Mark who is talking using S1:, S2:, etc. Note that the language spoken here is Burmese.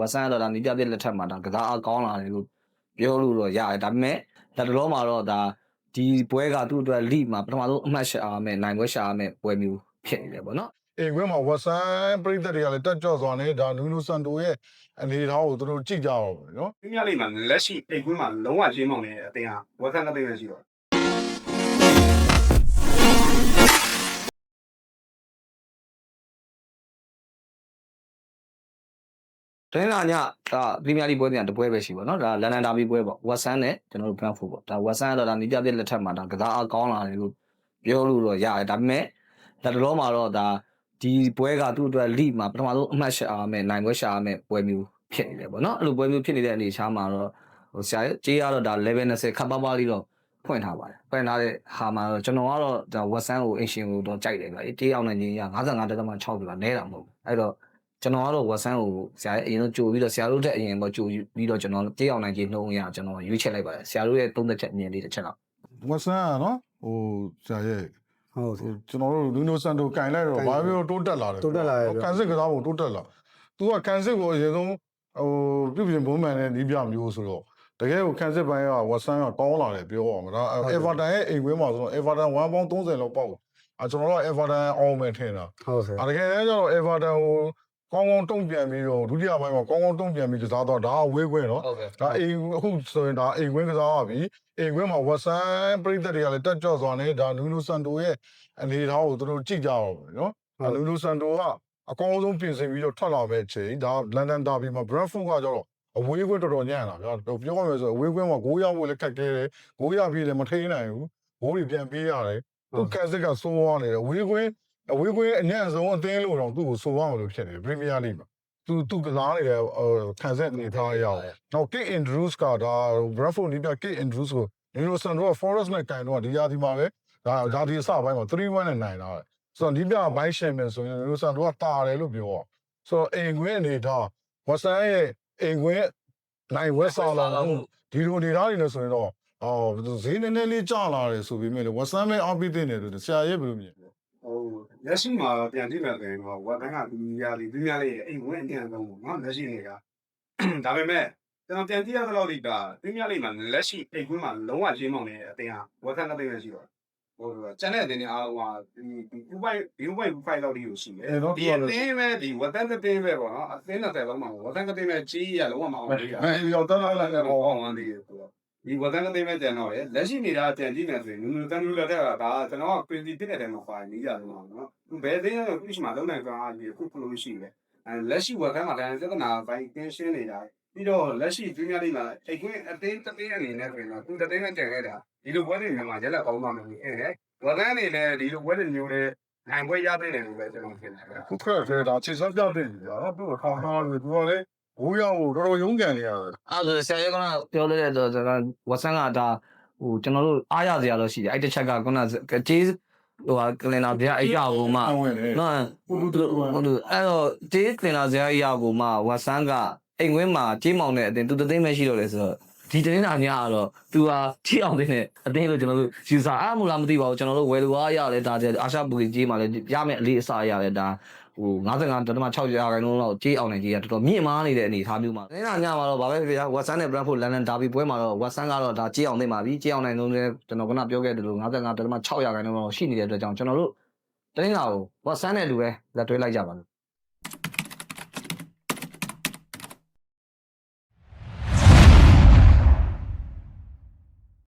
S1: ဝက်ဆန်ကတော့ဒါနီးပြပြလက်ထက်မှာဒါကစားအားကောင်းလာတယ်လို့ပြောလို့တော့ရတယ်ဒါပေမဲ့လက်တလုံးမှာတော့ဒါဒီပွဲကသူ့အတွက်လိမှာပထမဆုံးအမှတ်ရှာရမယ်နိုင်ပွဲရှာရမယ်ပွဲမျိုးဖြစ်နေတယ်ပေါ့နော်
S2: အိမ်ခွဲမှာဝက်ဆန်ပရိသတ်တွေကလည်းတက်ကြော့စွာနဲ့ဒါနူနိုဆန်တိုရဲ့အနေအထားကိုသူတို့ကြည့်ကြအောင်ပဲနော်
S3: ပြင်းပြလေးမှာလက်ရှိအိတ်ကွင်းမှာလုံးဝရှင်းမောင်နေတဲ့အတင်းဟာဝက်ဆန်ကသိမ်းရရှိတော့
S1: တနင်္လာညဒါပရီးမီးယားလိပွဲပြန်တစ်ပွဲပဲရှိပါတော့ဒါလန်ဒန်ဒါဘီပွဲပေါ့ဝက်ဆန်နဲ့ကျွန်တော်တို့ဘရန့်ဖို့ပေါ့ဒါဝက်ဆန်ကတော့ဒါနီးပြပြလက်ထက်မှာဒါကစားအားကောင်းလာတယ်လို့ပြောလို့တော့ရတယ်ဒါပေမဲ့လက်တလုံးမှာတော့ဒါဒီပွဲကသူ့အတွက်လိမှာပထမဆုံးအမှတ်ရှာရမယ်နိုင်ပွဲရှာရမယ်ပွဲမျိုးဖြစ်နေတယ်ပေါ့နော်အဲ့လိုပွဲမျိုးဖြစ်နေတဲ့အနေအထားမှာတော့ဟိုဆရာကြေးရတော့ဒါ level 20ခပ်ပါးပါးလေးတော့ဖွင့်ထားပါတယ်ဖွင့်ထားတဲ့ဟာမှာတော့ကျွန်တော်ကတော့ဒါဝက်ဆန်ကိုအင်ရှင်ကိုတော့ကြိုက်တယ်ဗျအေးအောင်နိုင်ခြင်းရ55.6ပြီပါနဲတာမဟုတ်ဘူးအဲ့တော့ ကျွန်တော်ကတော့ဝက်ဆန်ကိုဆရာရဲ့အရင်ဆုံးကြိုပြီးတော့ဆရာတို့တက်အရင်တော့ကြိုပြီးတော့ကျွန်တော်တေးအောင်နိုင်ကြီးနှုံးရကျွန်တော်ရွေးချက်လိုက်ပါတယ်ဆရာတို့ရဲ့သုံးသက်ချက်အမြင်လေးတစ်ချက်တော့
S2: ဝက်ဆန်ကနော်ဟိုဆရာရဲ့
S4: ဟုတ်
S2: ဟိုကျွန်တော်တို့နူနိုဆန်တိုကင်လိုက်တော့ဘာပြောတိုးတက်လာတယ်
S4: တိုးတက်လာတယ်ဗျ
S2: ကန်စစ်ကစားဖို့တိုးတက်လာသူကကန်စစ်ကိုအရင်ဆုံးဟိုပြုပြင်ဘုံမှန်တဲ့နီးပြမျိုးဆိုတော့တကယ်ကိုကန်စစ်ပိုင်းကဝက်ဆန်ကကောင်းလာတယ်ပြောအောင်ဒါအေဗာတန်ရဲ့အိမ်ခွဲမှာဆိုတော့အေဗာတန်1ပေါင်း30လောက်ပေါက်အဲကျွန်တော်တို့အေဗာတန်အောင်မယ်ထင်တာ
S4: ဟုတ်ဆရာ
S2: အဲတကယ်လည်းကျတော့အေဗာတန် ကိုကောင်းကောင်းတုံ့ပြန်ပြီးတော့ဒုတိယပိုင်းမှာကောင်းကောင်းတုံ့ပြန်ပြီးကစားတော့ဒါကဝေးခွဲနော်
S1: ဟုတ်ကဲ့
S2: ဒါအိမ်အခုဆိုရင်ဒါအိမ်ခွင်းကစားရပြီအိမ်ခွင်းမှာဝက်ဆန်ပရိသတ်တွေကလည်းတက်ကြော့စွာနဲ့ဒါနူနိုဆန်တိုရဲ့အနေအထားကိုသူတို့ကြည့်ကြအောင်ပဲနော်ဒါနူနိုဆန်တိုကအကောင်းဆုံးပြင်ဆင်ပြီးတော့ထွက်လာမဲ့အချိန်ဒါလန်ဒန်ဒါဘီမှာဘရက်ဖုန်းကကျတော့အဝေးခွင်းတော်တော်ညံ့လာဗျာပြောရမယ်ဆိုအဝေးခွင်းမှာဂိုးရဖို့လည်းခက်ခဲတယ်ဂိုးရပြီးလည်းမထိနိုင်ဘူးဂိုးတွေပြန်ပေးရတယ်သူကန်စစ်ကစိုးသွားနေတယ်အဝေးခွင်း အဝေးခွင်းအညံ့ဆုံးအသင်းလို့တော့သူ့ကိုစိုးသွားမလို့ဖြစ်နေတယ်ပရီးမီးယားလိမှာသူသူကစားနေတဲ့ခံဆက်အနေထားရအောင်နောက် Kate Andrews ကဒါ Bradford နီးပြ Kate Andrews ကို Innocent တော့ Forest နဲ့ကန်တော့ဒီရာဒီမှာပဲဒါဒါဒီအစပိုင်းမှာ3-1နဲ့နိုင်တာဆိုတော့နီးပြဘိုင်းရှင်မယ်ဆိုရင် Innocent တော့တာတယ်လို့ပြောတော့ဆိုတော့အိမ်ခွင်းအနေထားဝဆန်ရဲ့အိမ်ခွင်းနိုင်ဝက်စာလာဒီလိုအနေထားတွေနဲ့ဆိုရင်တော့အော်ဈေးနည်းနည်းလေးကျလာတယ်ဆိုပေမဲ့လေဝဆန်မဲ့အောက်ပြီးတင်တယ်ဆိုဆရာရဲ့ဘယ်လိုမြင်လဲ
S3: ဟိုလက်ရှိမှာပြန်ကြည့်မယ်ဆိုရင်တော့ဝက်ဆန်ကပြင်းပြလေးပြင်းပြလေးရဲ့အိမ်ဝင်အတင်းဆုံးပေါ့နော်လက်ရှိနေကဒါပေမဲ့ကျွန်တော်ပြန်ကြည့်ရသလောက်ဒီကပြင်းပြလေးမှာလက်ရှိအိမ်ကွင်းမှာလုံးဝရှင်းမောင်နေတဲ့အတင်းဟာဝက်ဆန်ကသိမ်းရရှိတော့ဟိုကျန်တဲ့အတင်းတွေအားလုံးကဒီဒီဘိုင်ဒီဘိုင်ဖိုင်လောက်ဒီကိုရှိတယ်
S2: အဲတော့
S3: ဒီအတင်းပဲဒီဝက်ဆန်ကတင်းပဲပေါ့နော်အတင်းနဲ့လုံးမှာဝက်ဆန်ကတင်းပဲကြီးရလုံးဝမအောင်သေးတာ
S2: အဲဒီတော့တက်လာလိုက်တယ်
S3: ဟော
S2: ပေါ့
S3: အောင်ဝမ်းသေးတယ်ဆိုတော့ ဒီဝက်တန်ကသိမ်းမဲ့တန်တော့လေလက်ရှိနေတာတန်ကြည့်နေဆိုရင်နူနူတန်နူလက်ထက်ကဒါကျွန်တော်ကပင်စီတစ်တဲ့တဲမှာပါနေကြတယ်နော်ဘယ်သိမ်းရခုရှိမှလုံးနိုင်ကောင်အားဒီခုခုလိုရှိတယ်အဲလက်ရှိဝက်တန်မှာလည်းပြဿနာပိုင်းတင်းရှင်းနေတာပြီးတော့လက်ရှိပြင်းရလေးမှာအိတ်ကွင်းအတင်းတတင်းအနေနဲ့ဆိုရင်တော့သူတတင်းနဲ့တန်ခဲ့တာဒီလိုပွဲတွေမှာရက်လက်ကောင်းသွားမယ်အဲဝက်တန်အနေနဲ့ဒီလိုပွဲတွေမျိုးတွေနိုင်ပွဲရတဲ့တယ်လို့ပဲကျွန်တော်ထင်တယ်
S2: ခုခက်ခဲတာခြေစပ်ပြတဲ့ညာတော့သူ့ထောင်းထားလို့သူကလေ ဘိုးရောက်တော်တော်ရုန်းကန်နေရတယ်
S1: အဲ့ဒါဆိုဆရာရဲ့ကပြောလိုက်တဲ့တော့ကျွန်တော်ဝက်ဆန်ကဒါဟိုကျွန်တော်တို့အားရစရာတော့ရှိတယ်အဲ့တစ်ချက်ကခုနကြေးဟိုဟာကလင်နာဗျာအဲ့ကြောက်ကိုမှ
S2: အဝင်လေ
S1: နော်
S2: ဟုတ်တယ်ဟုတ်
S1: ဟုတ်တယ်အဲ့တော့ကြေးကလင်နာစရာအရာကိုမှဝက်ဆန်ကအိမ်ဝင်းမှာကြေးမောင်တဲ့အတင်သူတသိမ်းပဲရှိတော့လေဆိုတော့ ဒီတင်းနာညကတော့သူဟာထိအောင်တင်းနဲ့အတင်းလို့ကျွန်တော်တို့ယူဆအားမလားမသိပါဘူးကျွန်တော်တို့ဝယ်လူအားရတယ်ဒါအာရှပူကြီးမှာလည်းရမယ့်အလေးအစားရတယ်ဒါဟို55.6ရာခိုင်နှုန်းလောက်ကြေးအောင်နေကြီးကတော်တော်မြင့်မားနေတဲ့အနေအထားမျိုးမှာတင်းနာညမှာတော့ဗာပဲပြပြဝက်ဆန်နဲ့ Brentford London Derby ပွဲမှာတော့ဝက်ဆန်ကတော့ဒါကြေးအောင်သိမ်းပါပြီကြေးအောင်နိုင်လုံးလည်းကျွန်တော်ကပြောခဲ့တယ်လို့55.6ရာခိုင်နှုန်းလောက်ရှိနေတဲ့အတွက်ကြောင့်ကျွန်တော်တို့တင်းနာကိုဝက်ဆန်နဲ့လူပဲလက်တွဲလိုက်ကြပါလို့